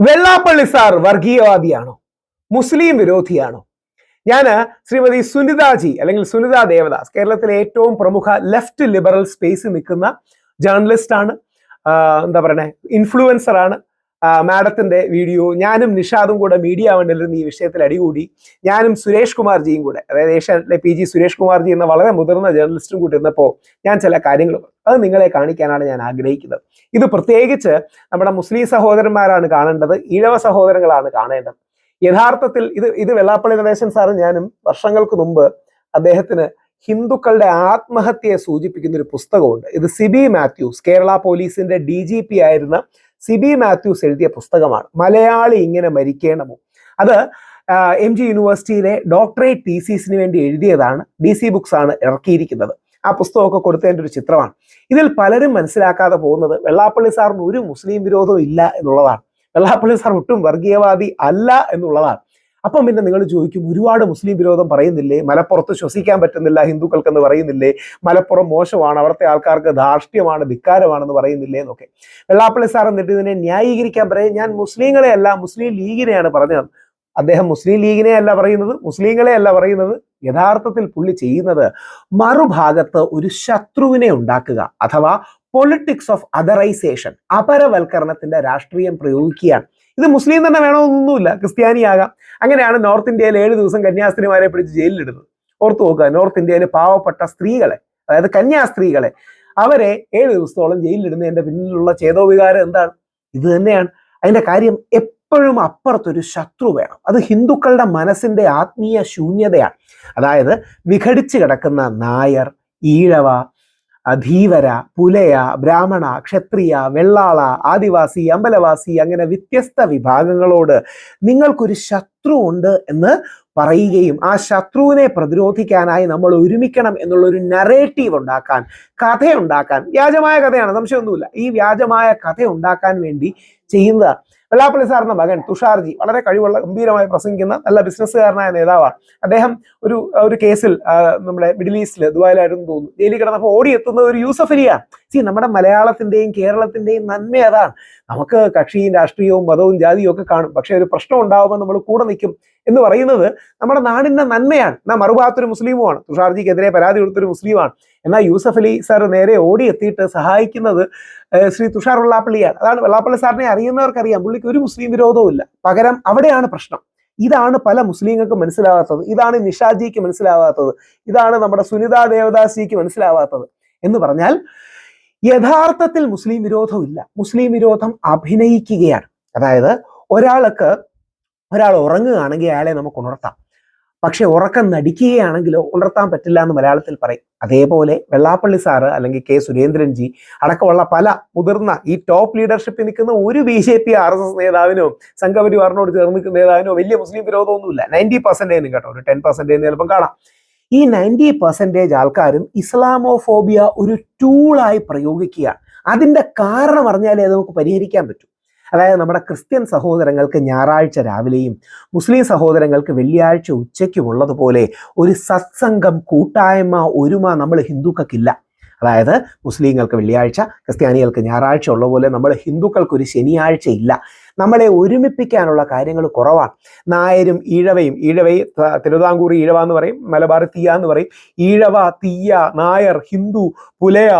Vellappally sir വർഗീയവാദിയാണോ? മുസ്ലിം വിരോധിയാണോ? ഞാൻ ശ്രീമതി സുനിതാജി അല്ലെങ്കിൽ സുനിത ദേവദാസ് കേരളത്തിലെ ഏറ്റവും പ്രമുഖ ലെഫ്റ്റ് ലിബറൽ സ്പേസ് നിൽക്കുന്ന ജേർണലിസ്റ്റ് ആണ് എന്താ പറയണേ? ഇൻഫ്ലുവൻസർ ആണ് മാഡത്തിന്റെ വീഡിയോ ഞാനും നിഷാദും കൂടെ മീഡിയ വണ്ടിലിരുന്ന് ഈ വിഷയത്തിൽ അടികൂടി. ഞാനും സുരേഷ് കുമാർജിയും കൂടെ അതായത് ഏഷ്യാനെറ്റിലെ പി ജി സുരേഷ് കുമാർജി എന്ന വളരെ മുതിർന്ന ജേർണലിസ്റ്റും കൂടി ഇരുന്നപ്പോൾ ഞാൻ ചില കാര്യങ്ങൾ. അത് നിങ്ങളെ കാണിക്കാനാണ് ഞാൻ ആഗ്രഹിക്കുന്നത്. ഇത് പ്രത്യേകിച്ച് നമ്മുടെ മുസ്ലിം സഹോദരന്മാരാണ് കാണേണ്ടത് ഈഴവ സഹോദരങ്ങളാണ് കാണേണ്ടത്. യഥാർത്ഥത്തിൽ ഇത് ഇത് വെള്ളാപ്പള്ളി നടേശൻ സാറും ഞാനും വർഷങ്ങൾക്ക് മുമ്പ് അദ്ദേഹത്തിന് ഹിന്ദുക്കളുടെ ആത്മഹത്യയെ സൂചിപ്പിക്കുന്ന ഒരു പുസ്തകമുണ്ട്. ഇത് സിബി മാത്യൂസ് കേരള പോലീസിന്റെ ഡി ജി പി ആയിരുന്ന സിബി മാത്യൂസ് എഴുതിയ പുസ്തകമാണ്. മലയാളി ഇങ്ങനെ മരിക്കേണമോ അത് എം ജി യൂണിവേഴ്സിറ്റിയിലെ ഡോക്ടറേറ്റ് തീസീസിന് വേണ്ടി എഴുതിയതാണ്. ഡി സി ബുക്സ് ആണ് ഇറക്കിയിരിക്കുന്നത്. ആ പുസ്തകമൊക്കെ കൊടുത്തതിന്റെ ഒരു ചിത്രമാണ്. ഇതിൽ പലരും മനസ്സിലാക്കാതെ പോകുന്നത് വെള്ളാപ്പള്ളി സാറിന് ഒരു മുസ്ലിം വിരോധവും ഇല്ല എന്നുള്ളതാണ്. വെള്ളാപ്പള്ളി സാർ ഒട്ടും വർഗീയവാദി അല്ല എന്നുള്ളതാണ്. അപ്പം പിന്നെ നിങ്ങൾ ചോദിക്കും ഒരുപാട് മുസ്ലിം വിരോധം പറയുന്നില്ലേ? മലപ്പുറത്ത് ശ്വസിക്കാൻ പറ്റുന്നില്ല ഹിന്ദുക്കൾക്കെന്ന് പറയുന്നില്ലേ? മലപ്പുറം മോശമാണ് അവിടുത്തെ ആൾക്കാർക്ക് ധാർഷ്ട്യമാണ് ധിക്കാരമാണെന്ന് പറയുന്നില്ലേ എന്നൊക്കെ. വെള്ളാപ്പള്ളി സാർ എന്നിട്ട് ഇതിനെ ന്യായീകരിക്കാൻ പറയും. ഞാൻ മുസ്ലിങ്ങളെ അല്ല മുസ്ലിം ലീഗിനെയാണ് പറഞ്ഞത്. അദ്ദേഹം മുസ്ലിം ലീഗിനെ അല്ല പറയുന്നത് മുസ്ലിങ്ങളെ അല്ല പറയുന്നത്. യഥാർത്ഥത്തിൽ പുള്ളി ചെയ്യുന്നത് മറുഭാഗത്ത് ഒരു ശത്രുവിനെ ഉണ്ടാക്കുക അഥവാ പൊളിറ്റിക്സ് ഓഫ് അതറൈസേഷൻ അപരവൽക്കരണത്തിന്റെ രാഷ്ട്രീയം പ്രയോഗിക്കുകയാണ്. ഇത് മുസ്ലിം തന്നെ വേണമെന്നൊന്നുമില്ല ക്രിസ്ത്യാനിയാകാം. അങ്ങനെയാണ് നോർത്ത് ഇന്ത്യയിൽ ഏഴ് ദിവസം കന്യാസ്ത്രീമാരെ പിടിച്ച് ജയിലിലിടുന്നത്. ഓർത്തു നോക്കുക നോർത്ത് ഇന്ത്യയിലെ പാവപ്പെട്ട സ്ത്രീകളെ അതായത് കന്യാസ്ത്രീകളെ അവരെ ഏഴ് ദിവസത്തോളം ജയിലിലിടുന്നതിന്റെ പിന്നിലുള്ള ചേതോവികാരം എന്താണ്? ഇത് തന്നെയാണ്. അതിന്റെ കാര്യം എപ്പോഴും അപ്പുറത്തൊരു ശത്രു വേണം. അത് ഹിന്ദുക്കളുടെ മനസ്സിന്റെ ആത്മീയ ശൂന്യതയാണ്. അതായത് വിഘടിച്ച് കിടക്കുന്ന നായർ ഈഴവ ധീവര പുലയ ബ്രാഹ്മണ ക്ഷത്രിയ വെള്ളാള ആദിവാസി അമ്പലവാസി അങ്ങനെ വ്യത്യസ്ത വിഭാഗങ്ങളോട് നിങ്ങൾക്കൊരു ശത്രു ഉണ്ട് എന്ന് പറയുകയും ആ ശത്രുവിനെ പ്രതിരോധിക്കാനായി നമ്മൾ ഒരുമിക്കണം എന്നുള്ള ഒരു നറേറ്റീവ് ഉണ്ടാക്കാൻ കഥയുണ്ടാക്കാൻ വ്യാജമായ കഥയാണ് സംശയമൊന്നുമില്ല. ഈ വ്യാജമായ കഥ ഉണ്ടാക്കാൻ വേണ്ടി ചെയ്യുന്നതാണ് വെള്ളാപ്പള്ളി സാറിന്റെ മകൻ തുഷാർജി വളരെ കഴിവുള്ള ഗംഭീരമായി പ്രസംഗിക്കുന്ന നല്ല ബിസിനസ്സുകാരനായ നേതാവാണ്. അദ്ദേഹം ഒരു ഒരു കേസിൽ നമ്മുടെ മിഡിൽ ഈസ്റ്റിൽ ദുബായിലായിരുന്നു തോന്നുന്നു. ജയിലിൽ കിടന്നപ്പോൾ ഓടിയെത്തുന്ന ഒരു യൂസഫ് അലിയാണ്. സി നമ്മുടെ മലയാളത്തിന്റെയും കേരളത്തിന്റെയും നന്മ അതാണ്. നമുക്ക് കക്ഷിയും രാഷ്ട്രീയവും മതവും ജാതിയും ഒക്കെ കാണും. പക്ഷെ ഒരു പ്രശ്നം ഉണ്ടാവുമ്പോൾ നമ്മൾ കൂടെ നിൽക്കും എന്ന് പറയുന്നത് നമ്മുടെ നാടിന്റെ നന്മയാണ്. എന്നാൽ മറുഭാഗത്തൊരു മുസ്ലിമുമാണ്. തുഷാർജിക്കെതിരെ പരാതി കൊടുത്തൊരു മുസ്ലിമാണ്. എന്നാൽ യൂസഫ് അലി സാർ നേരെ ഓടിയെത്തിയിട്ട് സഹായിക്കുന്നത് ശ്രീ തുഷാർ വെള്ളാപ്പള്ളിയാണ്. അതാണ് വെള്ളാപ്പള്ളി സാറിനെ അറിയുന്നവർക്കറിയാം. പുള്ളിക്ക് ഒരു മുസ്ലിം വിരോധവും ഇല്ല. പകരം അവിടെയാണ് പ്രശ്നം. ഇതാണ് പല മുസ്ലിങ്ങൾക്ക് മനസ്സിലാവാത്തത്. ഇതാണ് നിഷാജിക്ക് മനസ്സിലാവാത്തത്. ഇതാണ് നമ്മുടെ സുനിത ദേവദാസിക്ക് മനസ്സിലാവാത്തത് എന്ന് പറഞ്ഞാൽ യഥാർത്ഥത്തിൽ മുസ്ലിം വിരോധമില്ല മുസ്ലിം വിരോധം അഭിനയിക്കുകയാണ്. അതായത് ഒരാൾക്ക് ഒരാൾ ഉറങ്ങുകയാണെങ്കിൽ അയാളെ നമുക്ക് ഉണർത്താം. പക്ഷെ ഉറക്കം നടിക്കുകയാണെങ്കിലോ ഉണർത്താൻ പറ്റില്ല എന്ന് മലയാളത്തിൽ പറയും. അതേപോലെ വെള്ളാപ്പള്ളി സാറ് അല്ലെങ്കിൽ കെ സുരേന്ദ്രൻജി അടക്കമുള്ള പല മുതിർന്ന ഈ ടോപ്പ് ലീഡർഷിപ്പിൽ നിൽക്കുന്ന ഒരു B J P R S S നേതാവിനോ സംഘപരിവാറിനോട് ചേർന്ന് നിൽക്കുന്ന നേതാവിനോ വലിയ മുസ്ലിം വിരോധമൊന്നുമില്ല. നയന്റി പെർസെന്റേജ് കേട്ടോ. ഒരു ടെൻ പെർസെന്റേജ് ചിലപ്പം കാണാം. ഈ നയന്റി പെർസെന്റേജ് ആൾക്കാരും ഇസ്ലാമോഫോബിയ ഒരു ടൂളായി പ്രയോഗിക്കുക അതിന്റെ കാരണം അറിഞ്ഞാലേ നമുക്ക് പരിഹരിക്കാൻ പറ്റൂ. അതായത് നമ്മുടെ ക്രിസ്ത്യൻ സഹോദരങ്ങൾക്ക് ഞായറാഴ്ച രാവിലെയും മുസ്ലിം സഹോദരങ്ങൾക്ക് വെള്ളിയാഴ്ച ഉച്ചയ്ക്കും ഉള്ളതുപോലെ ഒരു സത്സംഗം കൂട്ടായ്മ ഒരുമ നമ്മൾ ഹിന്ദുക്കൾക്കില്ല. അതായത് മുസ്ലിങ്ങൾക്ക് വെള്ളിയാഴ്ച ക്രിസ്ത്യാനികൾക്ക് ഞായറാഴ്ച ഉള്ള പോലെ നമ്മൾ ഹിന്ദുക്കൾക്ക് ഒരു ശനിയാഴ്ച ഇല്ല. നമ്മളെ ഒരുമിപ്പിക്കാനുള്ള കാര്യങ്ങൾ കുറവാണ്. നായരും ഈഴവയും ഈഴവയും തിരുവിതാംകൂർ ഈഴവ എന്ന് പറയും മലബാർ തീയ എന്ന് പറയും ഈഴവ തീയ നായർ ഹിന്ദു പുലയ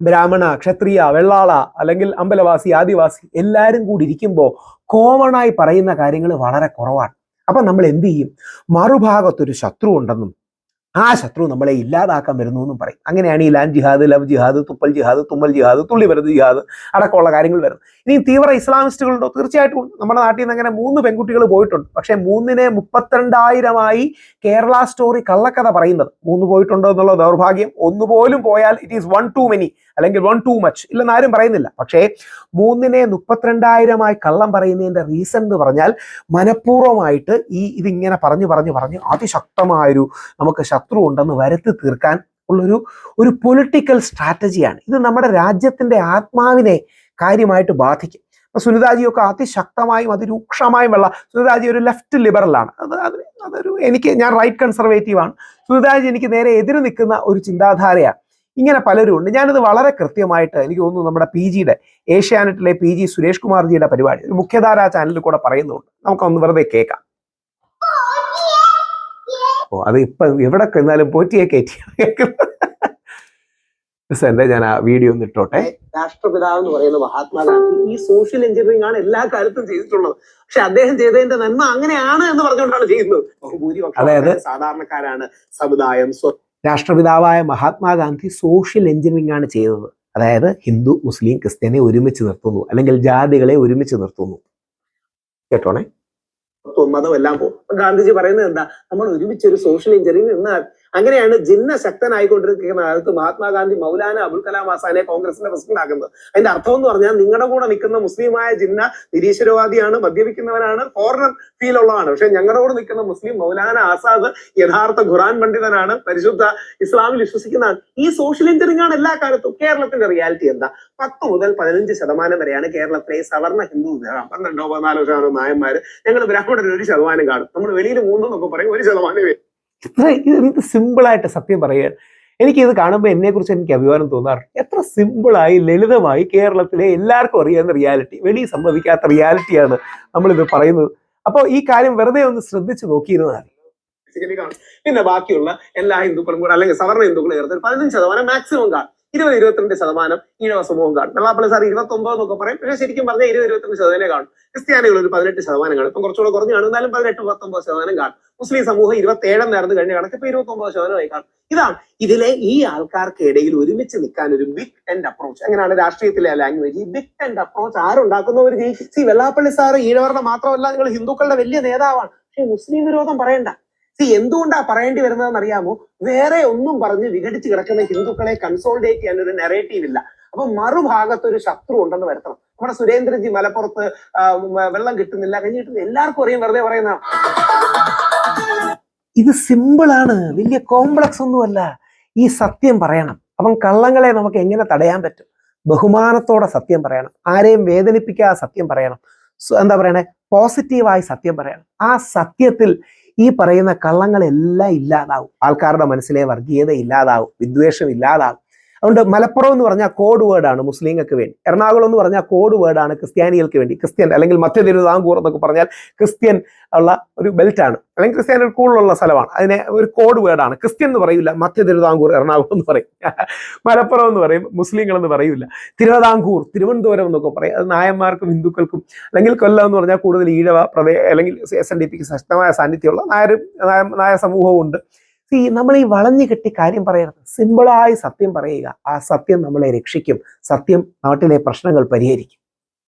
ബ്രാഹ്മണ ക്ഷത്രിയ വെള്ളാള അല്ലെങ്കിൽ അമ്പലവാസി ആദിവാസി എല്ലാവരും കൂടി ഇരിക്കുമ്പോൾ കോമൺ ആയി പറയുന്ന കാര്യങ്ങൾ വളരെ കുറവാണ്. അപ്പൊ നമ്മൾ എന്ത് ചെയ്യും? മറുഭാഗത്തൊരു ശത്രു ഉണ്ടെന്നും ആ ശത്രു നമ്മളെ ഇല്ലാതാക്കാൻ വരുന്നു എന്നും പറയും. അങ്ങനെയാണ് ഈ ലാൻ ജിഹാദ് ലവ് ജിഹാദ് തുപ്പൽ ജിഹാദ് തുമ്മൽ ജിഹാദ് തുള്ളിവരുത് ജിഹാദ് അടക്കമുള്ള കാര്യങ്ങൾ വരുന്നത്. ഇനി തീവ്ര ഇസ്ലാമിസ്റ്റുകളുണ്ടോ തീർച്ചയായിട്ടും ഉണ്ട്. നമ്മുടെ നാട്ടിൽ നിന്ന് അങ്ങനെ മൂന്ന് പെൺകുട്ടികൾ പോയിട്ടുണ്ട്. പക്ഷെ മൂന്നിനെ മുപ്പത്തിരണ്ടായിരമായി കേരള സ്റ്റോറി കള്ളക്കഥ പറയുന്നത്. മൂന്ന് പോയിട്ടുണ്ടോ എന്നുള്ള ദൗർഭാഗ്യം. ഒന്നുപോലും പോയാൽ it is one too many അല്ലെങ്കിൽ വൺ ടു മച്ച് ഇല്ലെന്ന് ആരും പറയുന്നില്ല. പക്ഷേ മൂന്നിനെ മുപ്പത്തിരണ്ടായിരമായി കള്ളം പറയുന്നതിന്റെ റീസൺ എന്ന് പറഞ്ഞാൽ മനഃപൂർവമായിട്ട് ഈ ഇതിങ്ങനെ പറഞ്ഞു പറഞ്ഞു പറഞ്ഞു അതിശക്തമായൊരു നമുക്ക് ശത്രു ഉണ്ടെന്ന് വരുത്തി തീർക്കാൻ ഉള്ളൊരു ഒരു പൊളിറ്റിക്കൽ സ്ട്രാറ്റജിയാണ് ഇത് നമ്മുടെ രാജ്യത്തിന്റെ ആത്മാവിനെ കാര്യമായിട്ട് ബാധിക്കും. സുനിതാജിയൊക്കെ അതിശക്തമായും അതിരൂക്ഷമായും ഉള്ള സുനിതാജി ഒരു ലെഫ്റ്റ് ലിബറലാണ് അത് അതൊരു എനിക്ക് ഞാൻ റൈറ്റ് കൺസർവേറ്റീവ് ആണ്. സുനിതാജി എനിക്ക് നേരെ എതിര് നിൽക്കുന്ന ഒരു ചിന്താധാരയാണ്. ഇങ്ങനെ പലരും ഉണ്ട് ഞാനിത് വളരെ കൃത്യമായിട്ട് എനിക്ക് തോന്നുന്നു നമ്മുടെ പി ജിയുടെ ഏഷ്യാനെറ്റിലെ പി ജി സുരേഷ് കുമാർജിയുടെ പരിപാടി ഒരു മുഖ്യധാരാ ചാനലിൽ കൂടെ പറയുന്നുണ്ട്. നമുക്കൊന്ന് വെറുതെ കേൾക്കാം. ഓ അത് ഇപ്പൊ എവിടെ എന്നാലും പോറ്റിയെ കയറ്റി സെന്റെ ഞാൻ ആ വീഡിയോ ഒന്ന് ഇട്ടോട്ടെ. രാഷ്ട്രപിതാവ് എന്ന് പറയുന്ന മഹാത്മാഗാന്ധി ഈ സോഷ്യൽ എഞ്ചിനീയറിംഗ് ആണ് എല്ലാ കാലത്തും ചെയ്തിട്ടുള്ളത്. പക്ഷെ അദ്ദേഹം ചെയ്തതിന്റെ നന്മ അങ്ങനെയാണ് എന്ന് പറഞ്ഞുകൊണ്ടാണ് ചെയ്യുന്നത്. ബഹുഭൂരിപക്ഷം സാധാരണക്കാരാണ് സമുദായം സ്വ രാഷ്ട്രപിതാവായ മഹാത്മാഗാന്ധി സോഷ്യൽ എഞ്ചിനീയറിംഗ് ആണ് ചെയ്തത്. അതായത് ഹിന്ദു മുസ്ലിം ക്രിസ്ത്യനെ ഒരുമിച്ച് നിർത്തുന്നു. അല്ലെങ്കിൽ ജാതികളെ ഒരുമിച്ച് നിർത്തുന്നു. കേട്ടോണേ? മതം എല്ലാം പോകും. ഗാന്ധിജി പറയുന്നത് എന്താ? നമ്മൾ ഒരുമിച്ച് ഒരു സോഷ്യൽ എഞ്ചിനീയറിംഗ് എന്നാൽ അങ്ങനെയാണ് ജിന്ന ശക്തനായിക്കൊണ്ടിരിക്കുന്ന ആൾക്ക് മഹാത്മാഗാന്ധി മൗലാന അബുൽ കലാം ആസാനെ കോൺഗ്രസിന്റെ പ്രസിഡന്റ് ആക്കുന്നത്. അതിന്റെ അർത്ഥം എന്ന് പറഞ്ഞാൽ നിങ്ങളുടെ കൂടെ നിൽക്കുന്ന മുസ്ലിമായ ജിന്ന നിരീശ്വരവാദിയാണ് മദ്യപിക്കുന്നവനാണ് ഫോറിനർ ഫീൽ ഉള്ളതാണ്. പക്ഷെ ഞങ്ങളുടെ കൂടെ നിൽക്കുന്ന മുസ്ലിം മൗലാന ആസാദ് യഥാർത്ഥ ഖുറാൻ പണ്ഡിതനാണ് പരിശുദ്ധ ഇസ്ലാമിൽ വിശ്വസിക്കുന്നതാണ് ഈ സോഷ്യൽ എഞ്ചിനീയറിംഗ് ആണ് എല്ലാ കാലത്തും. കേരളത്തിന്റെ റിയാലിറ്റി എന്താ? പത്ത് മുതൽ പതിനഞ്ച് ശതമാനം വരെയാണ് കേരളത്തിലെ സവർണ ഹിന്ദു പന്ത്രണ്ടോ പതിനാലോ ശതമാനം നായന്മാർ ഞങ്ങൾ ബ്രാഹ്മണർ ഒരു ശതമാനം കാണും. നമ്മൾ വെളിയിൽ മൂന്നെന്നൊക്കെ പറയും ഒരു ശതമാനം വരും. ഇത്ര എന്ത് സിമ്പിളായിട്ട് സത്യം പറയുക എനിക്ക് ഇത് കാണുമ്പോൾ എന്നെക്കുറിച്ച് എനിക്ക് അഭിമാനം തോന്നാറുണ്ട്. എത്ര സിമ്പിളായി ലളിതമായി കേരളത്തിലെ എല്ലാവർക്കും അറിയാവുന്ന റിയാലിറ്റി വെളിയിൽ സംഭവിക്കാത്ത റിയാലിറ്റിയാണ് നമ്മളിത് പറയുന്നത്. അപ്പോൾ ഈ കാര്യം വെറുതെ ഒന്ന് ശ്രദ്ധിച്ചു നോക്കിയിരുന്നാൽ പിന്നെ ബാക്കിയുള്ള എല്ലാ ഹിന്ദുക്കളും കൂടെ അല്ലെങ്കിൽ സവർണ ഹിന്ദുക്കളും ചേർത്ത് പതിനഞ്ച് ശതമാനം മാക്സിമം കാണും. ഇരുപത് ഇരുപത്തിരണ്ട് ശതമാനം ഈഴവ സമൂഹം കാണും. വെള്ളാപ്പള്ളി സാർ ഇരുപത്തി ഒമ്പത് എന്നൊക്കെ പറയും. പക്ഷേ ശരിക്കും പറഞ്ഞാൽ ഇരുപത് ഇരുപത്തിരണ്ട് ശതമാനം കാണും. ക്രിസ്ത്യാനികൾ ഒരു പതിനെട്ട് ശതമാനം കാണും. ഇപ്പം കുറച്ചുകൂടെ കുറഞ്ഞു കാണും. എന്നാലും പതിനെട്ട് പത്തൊമ്പത് ശതമാനം കാണും. മുസ്ലിം സമൂഹം ഇരുപത്തി ഏഴ് നേർന്ന് കഴിഞ്ഞ കണക്ക് ഇപ്പൊ ഇരുപത്തി ഒമ്പത് ശതമാനമായി കാണും. ഇതാണ് ഇതിലെ ഈ ആൾക്കാർക്ക് ഇടയിൽ ഒരുമിച്ച് നിൽക്കാൻ ഒരു ബിഗ് ആൻഡ് അപ്രോച്ച് അങ്ങനെയാണ് രാഷ്ട്രീയത്തിലെ ലാംഗ്വേജ് ഈ ബിഗ് ആൻഡ് അപ്രോച്ച് ആരുണ്ടാക്കുന്നവർ സി വെള്ളാപ്പള്ളി സാറ് ഈഴവരുടെ മാത്രമല്ല നിങ്ങൾ ഹിന്ദുക്കളുടെ വലിയ നേതാവാണ്. പക്ഷേ മുസ്ലിം വിരോധം പറയണ്ട. സി എന്തുകൊണ്ടാ പറയേണ്ടി വരുന്നതെന്ന് അറിയാമോ വേറെ ഒന്നും പറഞ്ഞ് വിഘടിച്ച് കിടക്കുന്ന ഹിന്ദുക്കളെ കൺസോൾഡേറ്റ് ചെയ്യാൻ ഒരു നെറേറ്റീവ് ഇല്ല. അപ്പൊ മറുഭാഗത്ത് ഒരു ശത്രു ഉണ്ടെന്ന് വരുത്തണം. നമ്മുടെ സുരേന്ദ്രജി മലപ്പുറത്ത് വെള്ളം കിട്ടുന്നില്ല കഞ്ഞി കിട്ടുന്നില്ല എല്ലാവർക്കും അറിയാം വെറുതെ പറയുന്ന ഇത് സിമ്പിളാണ് വലിയ കോംപ്ലക്സ് ഒന്നുമല്ല. ഈ സത്യം പറയണം. അപ്പം കള്ളങ്ങളെ നമുക്ക് എങ്ങനെ തടയാൻ പറ്റും? ബഹുമാനത്തോടെ സത്യം പറയണം. ആരെയും വേദനിപ്പിക്കാതെ സത്യം പറയണം. എന്താ പറയണേ? പോസിറ്റീവായി സത്യം പറയണം. ആ സത്യത്തിൽ ഈ പറയുന്ന കള്ളങ്ങളെല്ലാം ഇല്ലാതാവും. ആൾക്കാരുടെ മനസ്സിലെ വർഗീയത ഇല്ലാതാവും. വിദ്വേഷം ഇല്ലാതാവും. അതുകൊണ്ട് മലപ്പുറം എന്ന് പറഞ്ഞാൽ കോഡ് വേർഡാണ് മുസ്ലിങ്ങൾക്ക് വേണ്ടി. എറണാകുളം എന്ന് പറഞ്ഞാൽ കോഡ് വേർഡാണ് ക്രിസ്ത്യാനികൾക്ക് വേണ്ടി. ക്രിസ്ത്യൻ അല്ലെങ്കിൽ മധ്യ തിരുവിതാംകൂർ എന്നൊക്കെ പറഞ്ഞാൽ ക്രിസ്ത്യൻ ഉള്ള ഒരു ബെൽറ്റാണ് അല്ലെങ്കിൽ ക്രിസ്ത്യാനി ഒരു കൂടുതലുള്ള സ്ഥലമാണ്. അതിനെ ഒരു കോഡ് വേർഡാണ് ക്രിസ്ത്യൻ എന്ന് പറയില്ല മധ്യ തിരുവിതാംകൂർ എറണാകുളം എന്ന് പറയും. മലപ്പുറം എന്ന് പറയും മുസ്ലിങ്ങൾ എന്ന് പറയില്ല തിരുവിതാംകൂർ തിരുവനന്തപുരം എന്നൊക്കെ പറയും. അത് നായന്മാർക്കും ഹിന്ദുക്കൾക്കും അല്ലെങ്കിൽ കൊല്ലം എന്ന് പറഞ്ഞാൽ കൂടുതൽ ഈഴവ പ്രദേ അല്ലെങ്കിൽ എസ് എൻ ഡി പിക്ക് ശക്തമായ സാന്നിധ്യമുള്ള നായരും നായ- നായ സമൂഹവും ഉണ്ട്. ഈ നമ്മൾ ഈ വളഞ്ഞു കെട്ടി കാര്യം പറയരുത്. സിമ്പിളായി സത്യം പറയുക. ആ സത്യം നമ്മളെ രക്ഷിക്കും. സത്യം നാട്ടിലെ പ്രശ്നങ്ങൾ പരിഹരിക്കും.